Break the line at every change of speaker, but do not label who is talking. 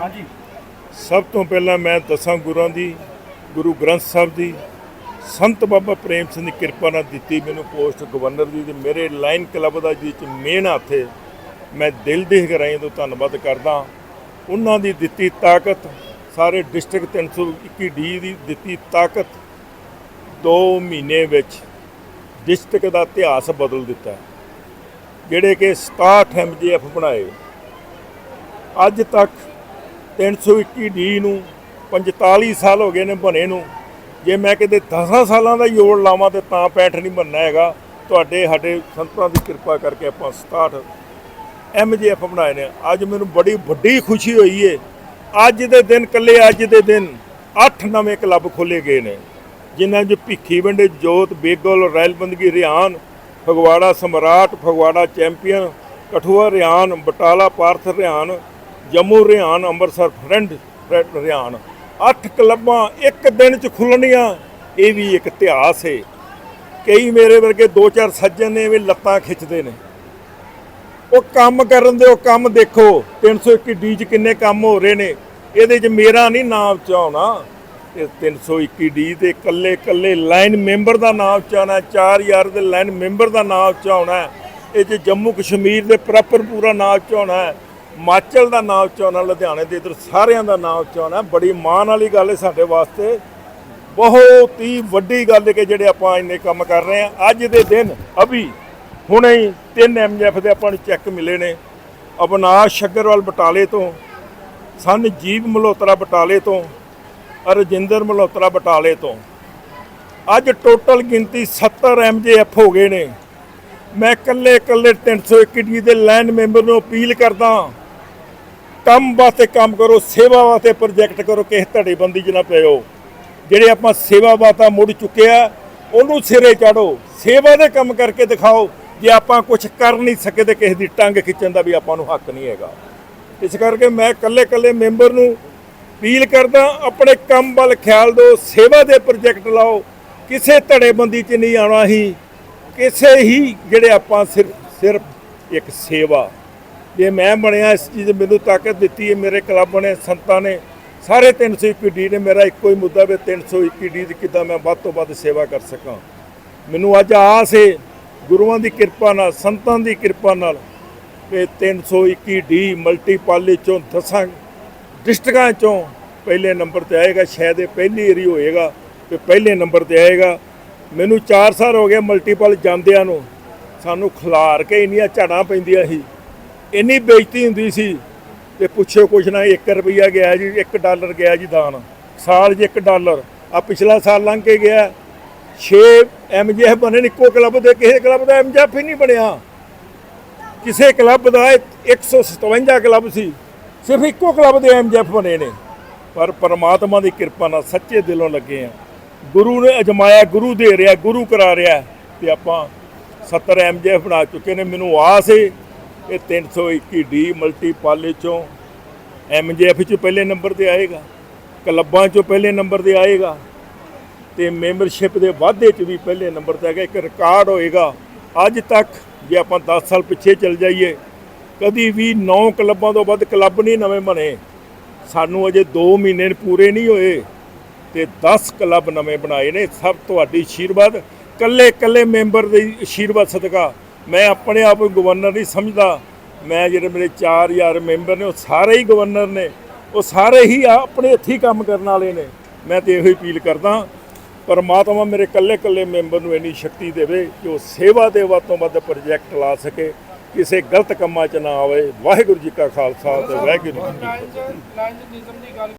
ਹਾਂਜੀ।
ਸਭ ਤੋਂ ਪਹਿਲਾਂ ਮੈਂ ਦਸਾਂ ਗੁਰਾਂ ਦੀ, ਗੁਰੂ ਗ੍ਰੰਥ ਸਾਹਿਬ ਦੀ, ਸੰਤ ਬਾਬਾ ਪ੍ਰੇਮ ਸਿੰਘ ਦੀ ਕਿਰਪਾ ਨਾਲ ਦਿੱਤੀ ਮੈਨੂੰ ਪੋਸਟ ਗਵਰਨਰ ਦੀ ਤੇ ਮੇਰੇ ਲਾਈਨ ਕਲੱਬ ਦਾ ਜਿਹ ਚ ਮੇਨ ਹੱਥ ਹੈ, ਮੈਂ ਦਿਲ ਦੀ ਗਹਿਰਾਈ ਤੋਂ ਧੰਨਵਾਦ ਕਰਦਾ। ਉਹਨਾਂ ਦੀ ਦਿੱਤੀ ਤਾਕਤ, ਸਾਰੇ ਡਿਸਟ੍ਰਿਕਟ 321 ਡੀ ਦੀ ਦਿੱਤੀ ਤਾਕਤ 2 ਮਹੀਨੇ ਵਿੱਚ ਡਿਸਟ੍ਰਿਕਟ ਦਾ ਇਤਿਹਾਸ ਬਦਲ ਦਿੱਤਾ। ਜਿਹੜੇ ਕਿ 67 ਐਮਜੀਐਫ ਬਣਾਏ। ਅੱਜ ਤੱਕ 321 ਡੀ ਨੂੰ 45 ਸਾਲ ਹੋ ਗਏ ਨੇ ਬਣੇ ਨੂੰ। ਜੇ ਮੈਂ ਕਿਤੇ 10 ਸਾਲਾਂ ਦਾ ਜੋੜ ਲਾਵਾਂ ਤੇ ਤਾਂ 65 ਨਹੀਂ ਬਣਨਾ ਹੈਗਾ। ਤੁਹਾਡੇ, ਸਾਡੇ ਸੰਤਾਂ ਦੀ ਕਿਰਪਾ ਕਰਕੇ ਆਪਾਂ 67 ਐਮਜੀਐਫ ਬਣਾਏ ਨੇ। ਅੱਜ ਮੈਨੂੰ ਬੜੀ ਵੱਡੀ ਖੁਸ਼ੀ ਹੋਈ ਏ। ਅੱਜ ਦੇ ਦਿਨ ਕੱਲੇ ਅੱਜ ਦੇ ਦਿਨ 8 ਨਵੇਂ ਕਲੱਬ ਖੋਲੇ ਗਏ ਨੇ। ਜਿਨ੍ਹਾਂ 'ਚ ਭਿੱਖੀ ਵੰਡੇ ਜੋਤ, ਬੇਗਲ, ਰੈਲਬੰਦਗੀ, Ryan, Phagwara Samrat, Phagwara champion, Kathua, Ryan, Batala, Parth Ryan Jammu Ryan Amritsar friend friend Ryan ਅੱਠ ਕਲੱਬਾਂ ਇੱਕ ਦਿਨ 'ਚ ਖੁੱਲਣੀਆਂ, ਇਹ ਵੀ ਇੱਕ ਇਤਿਹਾਸ ਹੈ ਕਈ ਮੇਰੇ ਵਰਗੇ ਦੋ ਚਾਰ ਸੱਜਣ ਨੇ ਵੀ ਲੱਤਾਂ ਖਿੱਚਦੇ ਨੇ। ਉਹ ਕੰਮ ਕਰਨ ਦੇ, ਉਹ ਕੰਮ ਦੇਖੋ 321 ਡੀ 'ਚ ਕਿੰਨੇ ਕੰਮ ਹੋ ਰਹੇ ਨੇ। ਇਹਦੇ 'ਚ ਮੇਰਾ ਨਹੀਂ ਨਾਮ ਚਾਉਣਾ। ਇਹ 321 ਡੀ ਦੇ ਇਕੱਲੇ ਇਕੱਲੇ ਲਾਈਨ ਮੈਂਬਰ ਦਾ ਨਾਮ ਚਾਉਣਾ 4000 ਦੇ ਲਾਈਨ ਮੈਂਬਰ ਦਾ ਨਾਮ ਚਾਉਣਾ। ਇਹ 'ਚ ਜੰਮੂ ਕਸ਼ਮੀਰ ਦੇ ਪ੍ਰੋਪਰ ਪੂਰਾ ਨਾਮ ਚਾਉਣਾ। ਹੈ ਹਿਮਾਚਲ ਦਾ ਨਾਮ ਚਾਉਣਾ ਲੁਧਿਆਣੇ ਦੇ ਇਧਰ ਸਾਰਿਆਂ ਦਾ ਨਾਮ ਚਾਉਣਾ ਬੜੀ ਮਾਣ ਵਾਲੀ ਗੱਲ ਹੈ ਸਾਡੇ ਵਾਸਤੇ। ਬਹੁਤ ਹੀ ਵੱਡੀ ਗੱਲ ਹੈ ਕਿ ਜਿਹੜੇ ਆਪਾਂ ਇੰਨੇ ਕੰਮ ਕਰ ਰਹੇ ਹਾਂ। ਅੱਜ ਦੇ ਦਿਨ, ਅਭੀ ਹੁਣੇ ਹੀ ਤਿੰਨ ਐਮਜੀਐਫ ਦੇ ਆਪਾਂ ਨੂੰ ਚੈੱਕ ਮਿਲੇ ਨੇ। ਅਬਨਾਸ਼ ਸ਼ੱਗਰਵਾਲ ਬਟਾਲੇ ਤੋਂ ਸਨ ਜੀਵ ਮਲਹੋਤਰਾ ਬਟਾਲੇ ਤੋਂ ਰਜਿੰਦਰ ਮਲਹੋਤਰਾ ਬਟਾਲੇ ਤੋਂ। ਅੱਜ ਟੋਟਲ ਗਿਣਤੀ 70 ਐਮਜੀਐਫ ਹੋ ਗਏ ਨੇ। ਮੈਂ ਇਕੱਲੇ ਇਕੱਲੇ 301 ਡੀ ਦੇ ਲਾਈਨ ਮੈਂਬਰ ਨੂੰ ਅਪੀਲ ਕਰਦਾ ਕੰਮ ਵਾਸਤੇ ਕੰਮ ਕਰੋ, ਸੇਵਾ ਵਾਸਤੇ ਪ੍ਰੋਜੈਕਟ ਕਰੋ, ਕਿਸੇ ਧੜੇਬੰਦੀ 'ਚ ਨਾ ਪਿਓ ਜਿਹੜੇ ਆਪਾਂ ਸੇਵਾ ਵਾਤਾ ਮੁੜ ਚੁੱਕੇ ਆ, ਉਹਨੂੰ ਸਿਰੇ ਚਾੜੋ। ਸੇਵਾ ਦੇ ਕੰਮ ਕਰਕੇ ਦਿਖਾਓ, ਜੇ ਆਪਾਂ ਕੁਝ ਕਰ ਨਹੀਂ ਸਕੇ ਤੇ ਕਿਸੇ ਦੀ ਟੰਗ ਖਿੱਚਣ ਦਾ ਵੀ ਆਪਾਂ ਨੂੰ ਹੱਕ ਨਹੀਂ ਹੈਗਾ। ਇਸ ਕਰਕੇ ਮੈਂ ਇਕੱਲੇ ਇਕੱਲੇ ਮੈਂਬਰ ਨੂੰ ਅਪੀਲ ਕਰਦਾ, ਆਪਣੇ ਕੰਮ ਵੱਲ ਖਿਆਲ ਦਿਓ, ਸੇਵਾ ਦੇ ਪ੍ਰੋਜੈਕਟ ਲਾਓ। ਕਿਸੇ ਧੜੇਬੰਦੀ 'ਚ ਨਹੀਂ ਆਉਣਾ ਹੀ, ਕਿਸੇ ਹੀ ਜਿਹੜੇ ਆਪਾਂ ਸਿਰਫ ਸਿਰਫ ਇੱਕ ਸੇਵਾ ਜੇ ਮੈਂ ਬਣਿਆ ਇਸ ਚੀਜ਼ ਮੈਨੂੰ ਤਾਕਤ ਦਿੱਤੀ ਹੈ, ਮੇਰੇ ਕਲੱਬ ਨੇ ਸੰਤਾਂ ਨੇ, ਸਾਰੇ 321 ਡੀ ਨੇ ਮੇਰਾ ਇੱਕੋ ਹੀ ਮੁੱਦਾ ਵੀ 321 ਡੀ ਦੀ ਕਿੱਦਾਂ ਮੈਂ ਵੱਧ ਤੋਂ ਵੱਧ ਸੇਵਾ ਕਰ ਸਕਾਂ। ਮੈਨੂੰ ਅੱਜ ਆਸ ਹੈ ਗੁਰੂਆਂ ਦੀ ਕਿਰਪਾ ਨਾਲ, ਸੰਤਾਂ ਦੀ ਕਿਰਪਾ ਨਾਲ ਕਿ 321 ਡੀ ਮਲਟੀਪਲ ਚੋਂ ਦਸਾਂ ਡਿਸਟ੍ਰਿਕਾਂ ਚੋਂ ਪਹਿਲੇ ਨੰਬਰ ਤੇ ਆਏਗਾ, ਸ਼ਾਇਦ ਇਹ ਪਹਿਲੀ ਏਰੀ ਹੋਏਗਾ ਕਿ ਪਹਿਲੇ ਨੰਬਰ ਤੇ ਆਏਗਾ। ਮੈਨੂੰ 4 ਸਾਲ ਹੋ ਗਏ ਮਲਟੀਪਲ ਜਾਂਦਿਆਂ ਨੂੰ, ਸਾਨੂੰ ਖਿਲਾਰ ਕੇ ਇੰਨੀਆਂ ਝਾੜਾਂ ਪੈਂਦੀਆਂ ਸੀ। ਇੰਨੀ ਬੇਇੱਜ਼ਤੀ ਹੁੰਦੀ ਸੀ ਤੇ ਪੁੱਛੋ ਕੁਛ ਨਾ 1 ਰੁਪਿਆ ਗਿਆ ਜੀ 1 ਡਾਲਰ ਗਿਆ ਜੀ ਦਾਨ। ਸਾਲ 'ਚ 1 ਡਾਲਰ। ਆ ਪਿਛਲਾ ਸਾਲ ਲੰਘ ਕੇ ਗਿਆ। 6 ਐਮਜੀਐਫ ਬਣੇ ਨੇ, ਇੱਕੋ ਕਲੱਬ ਦੇ, ਕਿਸੇ ਕਲੱਬ ਦਾ ਐਮਜੀਐਫ ਹੀ ਨਹੀਂ ਬਣਿਆ। ਕਿਸੇ ਕਲੱਬ ਦਾ 157 ਕਲੱਬ ਸੀ, ਸਿਰਫ ਇੱਕੋ ਕਲੱਬ ਦੇ ਐਮਜੀਐਫ ਬਣੇ ਨੇ। ਪਰ ਪਰਮਾਤਮਾ ਦੀ ਕਿਰਪਾ ਨਾਲ ਸੱਚੇ ਦਿਲੋਂ ਲੱਗੇ ਆ ਗੁਰੂ ਨੇ ਅਜਮਾਇਆ, ਗੁਰੂ ਦੇ ਰਿਹਾ ਗੁਰੂ ਕਰਾ ਰਿਹਾ ਤੇ ਆਪਾਂ 70 ਐਮਜੀਐਫ ਬਣਾ ਚੁੱਕੇ ਨੇ। ਮੈਨੂੰ ਆਸ ਏ ਇਹ 321 ਡੀ ਮਲਟੀਪਲ ਚੋਂ ਐਮਜੀਐਫ ਚ ਪਹਿਲੇ ਨੰਬਰ ਤੇ ਆਏਗਾ, ਕਲੱਬਾਂ ਚੋਂ ਪਹਿਲੇ ਨੰਬਰ ਤੇ ਆਏਗਾ ਤੇ ਮੈਂਬਰਸ਼ਿਪ ਦੇ ਵਾਧੇ ਚ ਵੀ ਪਹਿਲੇ ਨੰਬਰ ਤੇ ਆਏਗਾ ਇੱਕ ਰਿਕਾਰਡ ਹੋਏਗਾ। ਅੱਜ ਤੱਕ ਜੇ ਆਪਾਂ 10 ਸਾਲ ਪਿੱਛੇ ਚੱਲ ਜਾਈਏ, ਕਦੀ ਵੀ 9 ਕਲੱਬਾਂ ਤੋਂ ਵੱਧ ਕਲੱਬ ਨਹੀਂ ਨਵੇਂ ਬਣੇ। ਸਾਨੂੰ ਅਜੇ 2 ਮਹੀਨੇ ਪੂਰੇ ਨਹੀਂ ਹੋਏ ਤੇ 10 ਕਲੱਬ ਨਵੇਂ ਬਣਾਏ ਨੇ। ਸਭ ਤੁਹਾਡੀ ਆਸ਼ੀਰਵਾਦ ਕੱਲੇ ਕੱਲੇ ਮੈਂਬਰ ਦੇ ਆਸ਼ੀਰਵਾਦ ਸਦਕਾ ਮੈਂ ਆਪਣੇ ਆਪ ਨੂੰ ਗਵਰਨਰ ਨਹੀਂ ਸਮਝਦਾ। ਮੈਂ ਜਿਹੜੇ ਮੇਰੇ 4000 ਮੈਂਬਰ ਨੇ, ਉਹ ਸਾਰੇ ਹੀ ਗਵਰਨਰ ਨੇ। ਉਹ ਸਾਰੇ ਹੀ ਆਪਣੇ ਹੱਥੀਂ ਕੰਮ ਕਰਨ ਵਾਲੇ ਨੇ। ਮੈਂ ਤੇ ਇਹੋ ਹੀ ਅਪੀਲ ਕਰਦਾ ਪਰਮਾਤਮਾ ਮੇਰੇ ਕੱਲੇ ਕੱਲੇ ਮੈਂਬਰ ਨੂੰ ਇੰਨੀ ਸ਼ਕਤੀ ਦੇਵੇ ਕਿ ਉਹ ਸੇਵਾ ਦੇ ਵੱਧ ਤੋਂ ਵੱਧ ਪ੍ਰੋਜੈਕਟ ਲਾ ਸਕੇ, ਕਿਸੇ ਗਲਤ ਕੰਮਾਂ 'ਚ ਨਾ ਆਵੇ। ਵਾਹਿਗੁਰੂ ਜੀ ਕਾ ਖਾਲਸਾ ਤੇ ਵਾਹਿਗੁਰੂ ਜੀ ਕੀ ਫਤਿਹ।